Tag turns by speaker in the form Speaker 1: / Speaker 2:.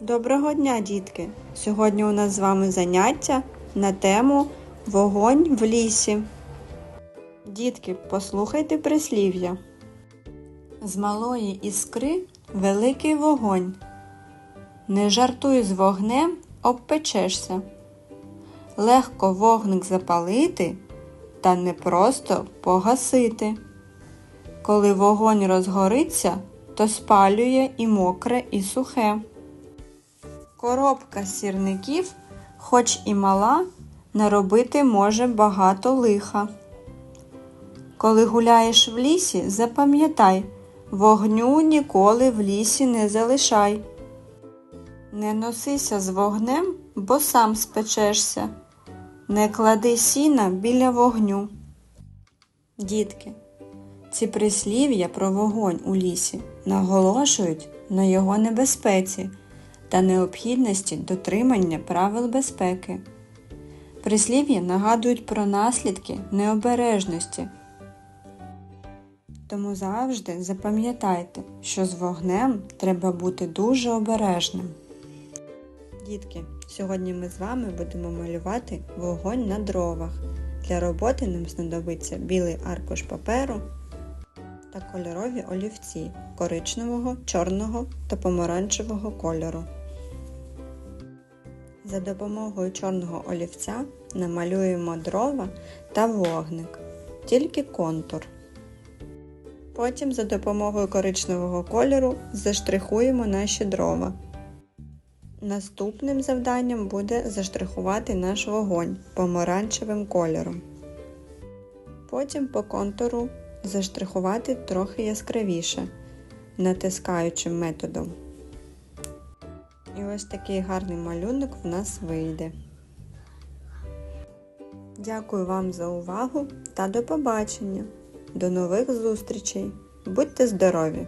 Speaker 1: Доброго дня, дітки! Сьогодні у нас з вами заняття на тему Вогонь в лісі. Дітки, послухайте прислів'я. З малої іскри великий вогонь. Не жартуй з вогнем, обпечешся. Легко вогник запалити, та не просто погасити. Коли вогонь розгориться, то спалює і мокре, і сухе. Коробка сірників, хоч і мала, наробити може багато лиха. Коли гуляєш в лісі, запам'ятай, вогню ніколи в лісі не залишай. Не носися з вогнем, бо сам спечешся. Не клади сіна біля вогню. Дітки, ці прислів'я про вогонь у лісі наголошують на його небезпеці та необхідності дотримання правил безпеки. Прислів'я нагадують про наслідки необережності. Тому завжди запам'ятайте, що з вогнем треба бути дуже обережним. Дітки, сьогодні ми з вами будемо малювати вогонь на дровах. Для роботи нам знадобиться білий аркуш паперу та кольорові олівці коричневого, чорного та помаранчевого кольору. За допомогою чорного олівця намалюємо дрова та вогник, тільки контур. Потім за допомогою коричневого кольору заштрихуємо наші дрова. Наступним завданням буде заштрихувати наш вогонь помаранчевим кольором. Потім по контуру заштрихувати трохи яскравіше, натискаючим методом. І ось такий гарний малюнок в нас вийде. Дякую вам за увагу та до побачення! До нових зустрічей! Будьте здорові!